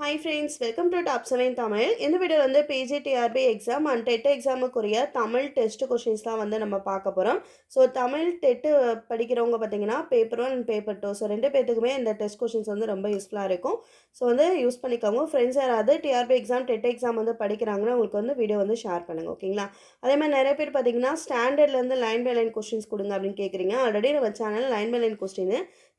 Hi friends welcome to top seven Tamil இந்த video வந்து PGTRB exam and TET எக்ஸாமுக்குரிய Tamil test questions தான் வந்து நம்ம பார்க்க போகிறோம் ஸோ தமிழ் டெட்டு படிக்கிறவங்க பார்த்தீங்கன்னா paper one and paper two so ரெண்டு பேத்துக்குமே இந்த டெஸ்ட் கொஷின்ஸ் வந்து ரொம்ப யூஸ்ஃபுல்லாக இருக்கும். ஸோ வந்து யூஸ் பண்ணிக்கோங்க. ஃப்ரெண்ட்ஸ் யாராவது டிஆர்பி எக்ஸாம் டெட் எக்ஸாம் வந்து படிக்கிறாங்கன்னா உங்களுக்கு வந்து வீடியோ வந்து ஷேர் பண்ணுங்கள் ஓகேங்களா அதே மாதிரி நிறைய பேர் பார்த்தீங்கன்னா ஸ்டாண்டர்ட்லேருந்து லைன் பை லைன் கொஸ்டின்ஸ் கொடுங்க அப்படின்னு கேட்குறீங்க ஆல்ரெடி நம்ம channel line by line question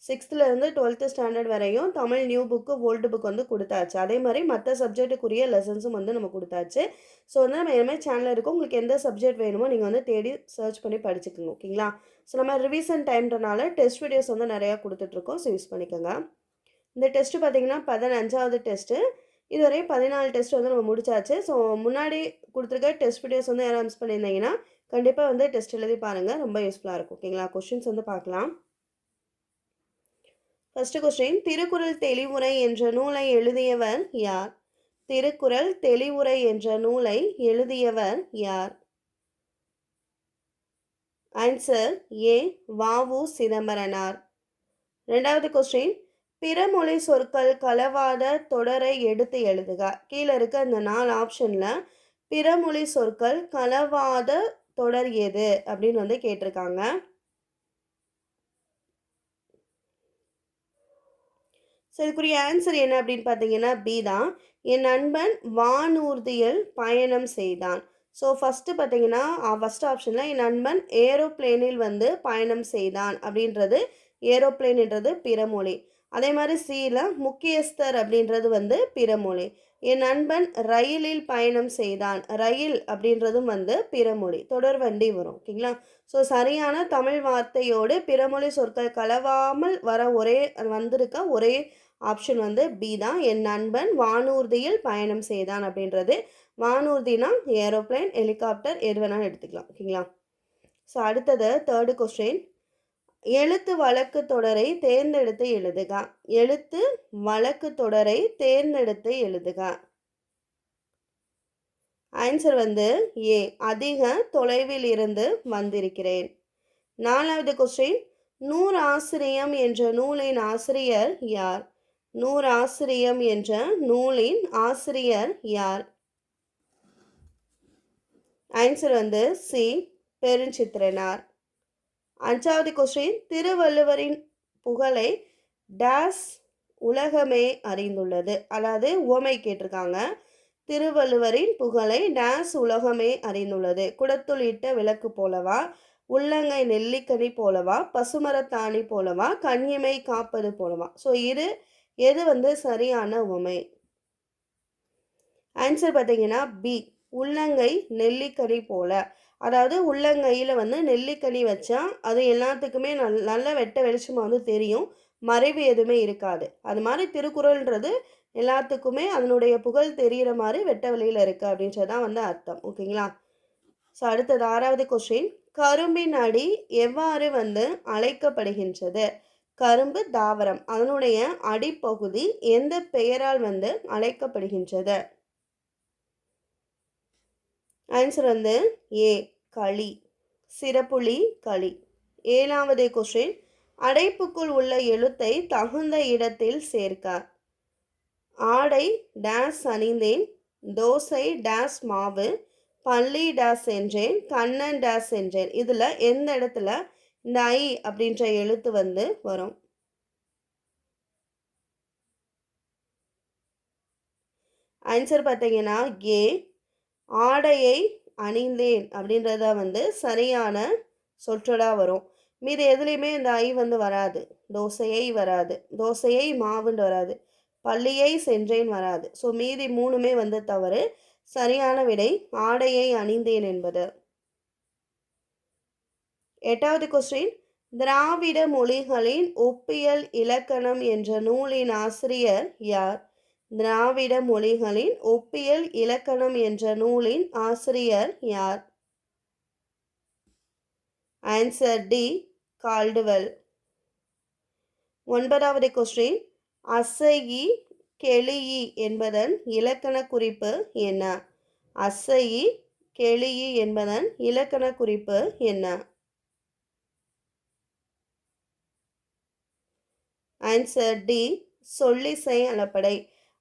சிக்ஸ்த்துலேருந்து டுவெல்த்து ஸ்டாண்டர்ட் வரையும் Tamil new book old book வந்து கொடுத்தாச்சு. அதே மாதிரி மற்ற சப்ஜெக்ட்டுக்குரிய லெசன்ஸும் வந்து நம்ம கொடுத்தாச்சு. ஸோ வந்து நம்ம எல்லாமே சேனலில் இருக்கும். உங்களுக்கு எந்த சப்ஜெக்ட் வேணுமோ நீங்கள் வந்து தேடி சர்ச் பண்ணி படிச்சுக்கோங்க. ஓகேங்களா ஸோ நம்ம ரிவிஷன் டைம்ன்றனால டெஸ்ட் வீடியோஸ் வந்து நிறையா கொடுத்துட்ருக்கோம் ஸோ யூஸ் பண்ணிக்கோங்க. இந்த டெஸ்ட்டு பார்த்தீங்கன்னா பதினஞ்சாவது டெஸ்ட்டு இதுவரை பதினாலு டெஸ்ட் வந்து நம்ம முடிச்சாச்சு. ஸோ முன்னாடி கொடுத்துருக்க டெஸ்ட் வீடியோஸ் வந்து யாரும் மிஸ் பண்ணியிருந்தீங்கன்னா கண்டிப்பாக வந்து டெஸ்ட் எழுதி பாருங்கள் ரொம்ப யூஸ்ஃபுல்லாக இருக்கும். ஓகேங்களா கொஷின்ஸ் வந்து பார்க்கலாம். ஃபர்ஸ்ட் கொஸ்டின் திருக்குறள் தெளிவுரை என்ற நூலை எழுதியவர் யார்? திருக்குறள் தெளிவுரை என்ற நூலை எழுதியவர் யார்? ஆன்சர் ஏ வாவு சிதம்பரனார். ரெண்டாவது கொஸ்டின் பிறமொழி சொற்கள் கலவாத தொடரை எடுத்து எழுதுக. கீழே இருக்க இந்த நாலு ஆப்ஷனில் பிறமொழி சொற்கள் கலவாத தொடர் எது? அப்படின்னு வந்து கேட்டிருக்காங்க. ஸோ இதுக்குரிய ஆன்சர் என்ன அப்படின்னு பார்த்தீங்கன்னா பி தான். என் நண்பன் வானூர்தியில் பயணம் செய்தான். ஸோ ஃபஸ்ட்டு பார்த்தீங்கன்னா ஃபஸ்ட் ஆப்ஷனில் என் நண்பன் ஏரோப்ளேனில் வந்து பயணம் செய்தான் அப்படின்றது ஏரோப்ளேன்ன்றது பிறமொழி அதே மாதிரி சியில் முக்கியஸ்தர் அப்படின்றது வந்து பிறமொழி. என் நண்பன் ரயிலில் பயணம் செய்தான். ரயில் அப்படின்றதும் வந்து பிறமொழி. தொடர் வண்டி வரும் ஓகேங்களா? ஸோ சரியான தமிழ் வார்த்தையோடு பிறமொழி சொற்கள் கலவாமல் வர ஒரே வந்திருக்க ஒரே ஆப்ஷன் வந்து பி தான். என் நண்பன் வானூர்தியில் பயணம் செய்தான் அப்படின்றது. வானூர்தினா ஏரோப்ளைன் ஹெலிகாப்டர் எது வேணாலும் எடுத்துக்கலாம் ஓகேங்களா? ஸோ அடுத்தது தேர்டு கொஸ்டின் எழுத்து வழக்கு தொடரை தேர்ந்தெடுத்து எழுதுக. எழுத்து வழக்கு தொடரை தேர்ந்தெடுத்து எழுதுக. ஆன்சர் வந்து ஏ அதிக தொலைவில் இருந்து வந்திருக்கிறேன். நாலாவது கொஸ்டின் நூறு ஆசிரியம் என்ற நூலின் ஆசிரியர் யார்? நூறு ஆசிரியம் என்ற நூலின் ஆசிரியர் யார்? ஆன்சர் வந்து சி பெருஞ்சித்திரனார். அஞ்சாவது கொஸ்டின் திருவள்ளுவரின் புகழை டேஸ் உலகமே அறிந்துள்ளது. அதாவது உவமை கேட்டிருக்காங்க. திருவள்ளுவரின் புகழை டேஸ் உலகமே அறிந்துள்ளது. குடத்துள் இட்ட விளக்கு போலவா? உள்ளங்கை நெல்லிக்கனி போலவா? பசுமரத்தாணி போலவா? கன்னியமை காப்பது போலவா? ஸோ இது எது வந்து சரியான உவமை ஆன்சர் பார்த்தீங்கன்னா பி உள்ளங்கை நெல்லிக்கனி போல. அதாவது உள்ளங்கையில் வந்து நெல்லிக்கனி வச்சா அது எல்லாத்துக்குமே நல் நல்ல வெட்ட வெளிச்சமாக வந்து தெரியும். மறைவு எதுவுமே இருக்காது. அது மாதிரி திருக்குறள்ன்றது எல்லாத்துக்குமே அதனுடைய புகழ் தெரிகிற மாதிரி வெட்ட வெளியில் இருக்குது அப்படின்றது தான் வந்து அர்த்தம். ஓகேங்களா? ஸோ அடுத்தது ஆறாவது கொஸ்டின் கரும்பின் அடி எவ்வாறு வந்து அழைக்கப்படுகின்றது? கரும்பு தாவரம். அதனுடைய அடிப்பகுதி எந்த பெயரால் வந்து அழைக்கப்படுகின்றது? ஆன்சர் வந்து ஏ களி. சிறப்புளி களி. ஏழாவது கொஸ்டின் அடைப்புக்குள் உள்ள எழுத்தை தகுந்த இடத்தில் சேர்க்க. ஆடை டேஸ் அணிந்தேன். தோசை டேஸ் மாவு. பள்ளி டேஸ் என்றேன். கண்ணன் டேஸ் என்றேன். இதில் எந்த இடத்துல இந்த ஐ அப்படின்ற எழுத்து வந்து வரும். ஆன்சர் பார்த்தீங்கன்னா ஏ ஆடையை அணிந்தேன் அப்படின்றத வந்து சரியான சொற்றொடாக வரும். மீது எதுலேயுமே இந்த ஐ வந்து வராது. தோசையை வராது. தோசையை மாவுன்னு வராது. பள்ளியை சென்றேன் வராது. ஸோ மீதி மூணுமே வந்து தவறு. சரியான விடை ஆடையை அணிந்தேன் என்பது. எட்டாவது கொஸ்டின் திராவிட மொழிகளின் ஒப்பியல் இலக்கணம் என்ற நூலின் ஆசிரியர் யார்? திராவிட மொழிகளின் ஒப்பியல் இலக்கணம் என்ற நூலின் ஆசிரியர் யார்? ஆன்சர் டி கால்டுவெல் ஒன்பதாவது கொஸ்டின் அசையி கெளியி என்பதன் இலக்கண குறிப்பு என்ன? அசையி கெளியி என்பதன் இலக்கண குறிப்பு என்ன? ஆன்சர் டி சொல்லிசை அளப்படை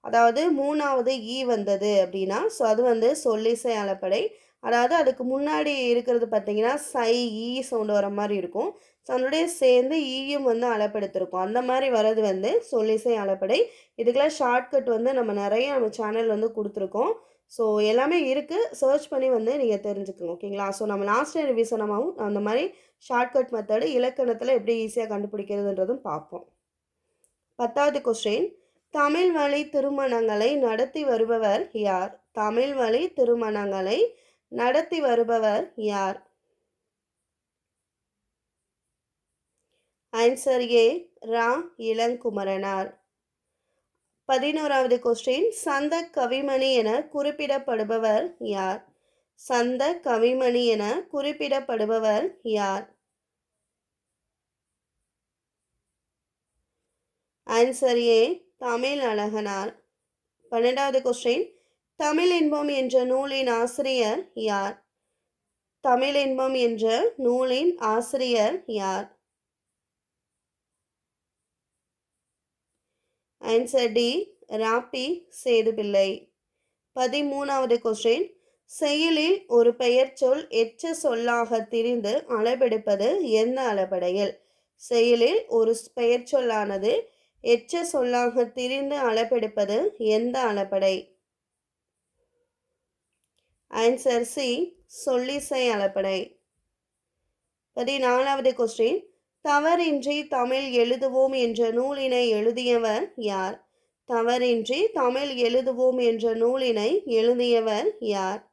அதாவது மூணாவது ஈ வந்தது அப்படின்னா ஸோ அது வந்து சொல்லிசை அளப்படை அதாவது அதுக்கு முன்னாடி இருக்கிறது பார்த்தீங்கன்னா சை e ஈ சவுண்டு வர மாதிரி இருக்கும். ஸோ அதனுடைய சேர்ந்து e ஈயும் வந்து அளப்பெடுத்திருக்கும். அந்த மாதிரி வர்றது வந்து சொல்லிசை அளப்படை இதுக்கெல்லாம் ஷார்ட்கட் வந்து நம்ம நிறைய நம்ம சேனல் வந்து கொடுத்துருக்கோம். ஸோ எல்லாமே இருக்குது சர்ச் பண்ணி வந்து நீங்கள் தெரிஞ்சுக்கோங்க ஓகேங்களா ஸோ நம்ம லாஸ்ட் டைம் ரிவிஷனமாகவும் அந்த மாதிரி ஷார்ட்கட் மெத்தடு இலக்கணத்தில் எப்படி ஈஸியாக கண்டுபிடிக்கிறதுன்றதும் பார்ப்போம். பத்தாவது கொஸ்டின் தமிழ் வழி திருமணங்களை நடத்தி வருபவர் யார்? தமிழ் வழி திருமணங்களை நடத்தி வருபவர் யார்? ஆன்சர் ஏ ரா. இளங்குமரனார். பதினோராவது கொஸ்டின் சந்த கவிமணி என குறிப்பிடப்படுபவர் யார்? சந்த கவிமணி என குறிப்பிடப்படுபவர் யார்? Answer A Tamil Azhaganar. பன்னெண்டாவது கொஸ்டின் தமிழ் இன்பம் என்ற நூலின் ஆசிரியர் யார்? தமிழ் இன்பம் என்ற நூலின் ஆசிரியர் யார்? Answer D Rapi Sethupillai. பதிமூணாவது கொஸ்டின் செயலில் ஒரு பெயர் சொல் எச்ச சொல்லாக திரிந்து அளபெடுப்பது எந்த அளபடையில் செயலில் ஒரு பெயர் சொல்லானது எச்ச சொல்லாக திரிந்து அளப்பெடுப்பது எந்த அளப்படை? Answer C சொல்லிசை அளப்படை. பதினாலாவது கொஸ்டின் தவறின்றி தமிழ் எழுதுவோம் என்ற நூலினை எழுதியவர் யார்? தவறின்றி தமிழ் எழுதுவோம் என்ற நூலினை எழுதியவர் யார்?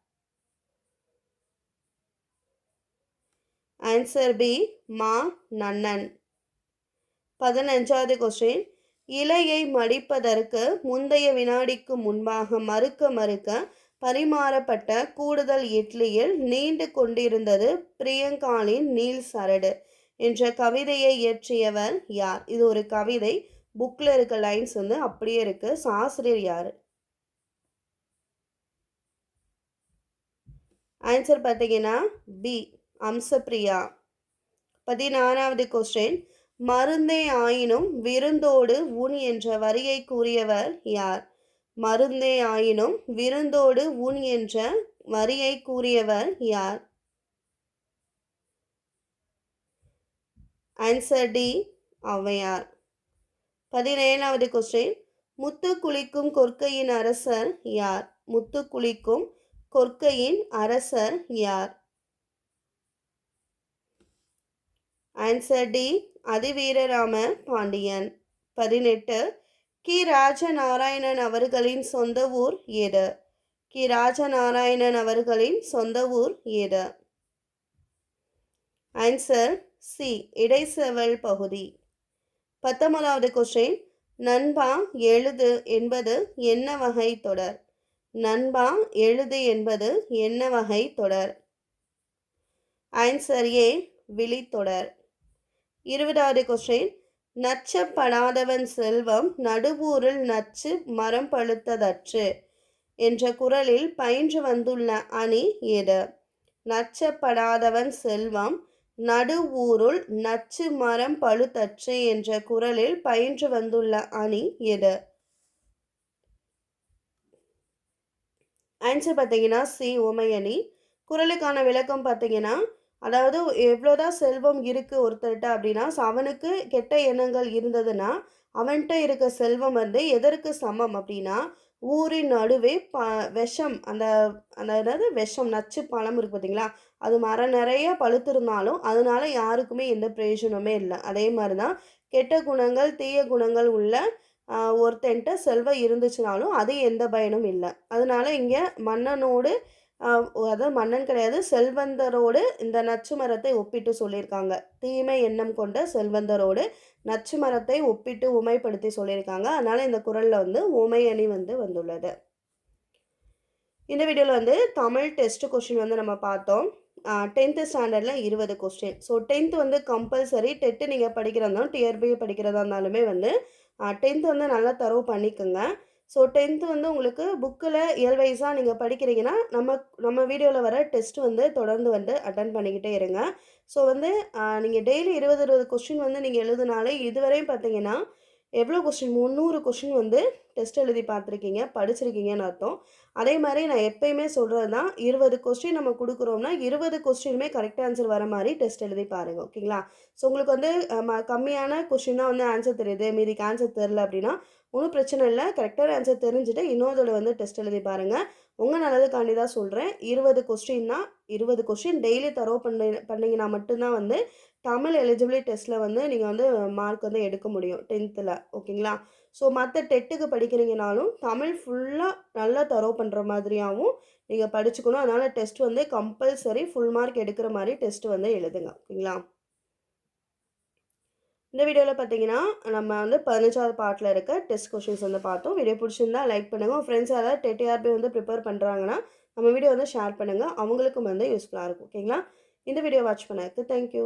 ஆன்சர் பி மா நன்னன். பதினஞ்சாவது கொஸ்டின் இலையை மடிப்பதற்கு முந்தைய வினாடிக்கு முன்பாக மறுக்க மறுக்க பரிமாறப்பட்ட கூடுதல் இட்லியில் நீண்டு கொண்டிருந்தது பிரியங்காலின் நீல் சரடு என்ற கவிதையை இயற்றியவர் யார்? இது ஒரு கவிதை. புக்கில் இருக்க லைன்ஸ் வந்து அப்படியே இருக்கு. ஸோ ஆசிரியர் யார்? ஆன்சர் பார்த்தீங்கன்னா பி அம்சப்ரியா பதினாறாவது கொஸ்டின் மருந்தே ஆயினும் விருந்தோடு உன் என்ற வரியை கூறியவர் யார்? மருந்தே ஆயினும் விருந்தோடு உன் என்ற வரியை கூறியவர் யார்? Answer D Auvaiyar. பதினேழாவது கொஸ்டின் முத்து குளிக்கும் கொற்கையின் அரசர் யார்? முத்து குளிக்கும் கொற்கையின் அரசர் யார்? Answer D Athiveerarama Pandian. பதினெட்டு. கி. ராஜநாராயணன் அவர்களின் சொந்த ஊர் ஏது கி. ராஜநாராயணன் அவர்களின் சொந்த ஊர் ஏது ஆன்சர் சி இடைச்செவல் பகுதி. பத்தொன்பதாவது கொஸ்டின் நண்பா எழுது என்பது என்ன வகை தொடர்? நண்பா எழுது என்பது என்ன வகை தொடர்? ஆன்சர் ஏ விழித்தொடர். இருபதாவது கொஸ்டின். நச்சப்படாதவன் செல்வம் நடுவூரில் நச்சு மரம் பழுத்ததற்று என்ற குரலில் பயின்று வந்துள்ள அணி எது? நச்சப்படாதவன் செல்வம் நடுவூருள் நச்சு மரம் பழுத்தற்று என்ற குரலில் பயின்று வந்துள்ள அணி எது? ஆன்சர் பார்த்தீங்கன்னா சி உமையணி. குரலுக்கான விளக்கம் பார்த்தீங்கன்னா அதாவது எவ்வளோதான் செல்வம் இருக்குது ஒருத்தர்கிட்ட அப்படின்னா ஸோ அவனுக்கு கெட்ட எண்ணங்கள் இருந்ததுன்னா அவன்கிட்ட இருக்க செல்வம் வந்து எதற்கு சமம் அப்படின்னா ஊரின் நடுவே ப விஷம் அந்த அந்த அதாவது விஷம் நச்சு பழம் இருக்கு பார்த்தீங்களா அது மரம் நிறைய பழுத்திருந்தாலும் அதனால யாருக்குமே எந்த பிரயோஜனமே இல்லை. அதே மாதிரி தான் கெட்ட குணங்கள் தீய குணங்கள் உள்ள ஒருத்தன்ட்ட செல்வம் இருந்துச்சுனாலும் அது எந்த பயனும் இல்லை. அதனால இங்கே மன்னனோடு அதாவது மன்னன் கிடையாது செல்வந்தரோடு இந்த நச்சு மரத்தை ஒப்பிட்டு சொல்லியிருக்காங்க. தீமை எண்ணம் கொண்ட செல்வந்தரோடு நச்சு மரத்தை ஒப்பிட்டு உமைப்படுத்தி சொல்லியிருக்காங்க. அதனால் இந்த குரலில் வந்து உமை அணி வந்து வந்துள்ளது. இந்த வீடியோவில் வந்து தமிழ் டெஸ்ட் கொஸ்டின் வந்து நம்ம பார்த்தோம். டென்த்து ஸ்டாண்டர்டில் இருபது கொஸ்டின் ஸோ டென்த்து வந்து கம்பல்சரி டெட்டு நீங்கள் படிக்கிறதா இருந்தாலும் டிஆர்பி படிக்கிறதா இருந்தாலுமே வந்து டென்த்து வந்து நல்லா தரவு பண்ணிக்கோங்க. ஸோ டென்த்து வந்து உங்களுக்கு புக்கில் இயல்வைஸாக நீங்கள் படிக்கிறீங்கன்னா நம்ம நம்ம வீடியோவில் வர டெஸ்ட் வந்து தொடர்ந்து வந்து அட்டன் பண்ணிக்கிட்டே இருங்க. ஸோ வந்து நீங்கள் டெய்லி இருபது இருபது கொஸ்டின் வந்து நீங்கள் எழுதுனாலே இதுவரையும் பார்த்தீங்கன்னா எவ்வளோ கொஸ்டின் முந்நூறு கொஸ்டின் வந்து டெஸ்ட் எழுதி பார்த்துருக்கீங்க படிச்சிருக்கீங்கன்னு அர்த்தம். அதே மாதிரி நான் எப்பயுமே சொல்கிறது தான் இருபது கொஸ்டின் நம்ம கொடுக்குறோம்னா இருபது கொஸ்டினுமே கரெக்ட் ஆன்சர் வர மாதிரி டெஸ்ட் எழுதி பாருங்கள் ஓகேங்களா ஸோ உங்களுக்கு வந்து கம்மியான கொஸ்டின் தான் வந்து ஆன்சர் தெரியுது மீதிக்கு ஆன்சர் தெரில அப்படின்னா ஒன்றும் பிரச்சனை இல்லை. கரெக்டான ஆன்சர் தெரிஞ்சுட்டு இன்னொரு வந்து டெஸ்ட் எழுதி பாருங்கள் உங்கள் நல்லதுக்காண்டி தான் சொல்கிறேன் இருபது கொஸ்டின்னா இருபது கொஸ்டின் டெய்லி தரோ பண்ணி பண்ணிங்கன்னா மட்டும்தான் வந்து தமிழ் எலிஜிபிலிட்டி டெஸ்ட்டில் வந்து நீங்கள் வந்து மார்க் வந்து எடுக்க முடியும் டென்த்தில் ஓகேங்களா ஸோ மற்ற டெட்டுக்கு படிக்கிறீங்கனாலும் தமிழ் ஃபுல்லாக நல்லா தரோ பண்ணுற மாதிரியாகவும் நீங்கள் படிச்சுக்கணும். அதனால் டெஸ்ட் வந்து கம்பல்சரி ஃபுல் மார்க் எடுக்கிற மாதிரி டெஸ்ட் வந்து எழுதுங்க. ஓகேங்களா இந்த வீடியோவில் பார்த்தீங்கன்னா நம்ம வந்து பதினஞ்சாவது பார்ட்டில் இருக்க டெஸ்ட் கொஷின்ஸ் வந்து பார்த்தோம். வீடியோ பிடிச்சிருந்தா லைக் பண்ணுங்கள் ஃப்ரெண்ட்ஸ் யாராவது டெட்ஆர்பி வந்து ப்ரிப்பேர் பண்ணுறாங்கன்னா நம்ம வீடியோ வந்து ஷேர் பண்ணுங்கள் அவங்களுக்கும் வந்து யூஸ்ஃபுல்லாக இருக்கும். ஓகேங்களா இந்த வீடியோ வாட்ச் பண்ணதுக்கு தேங்க்யூ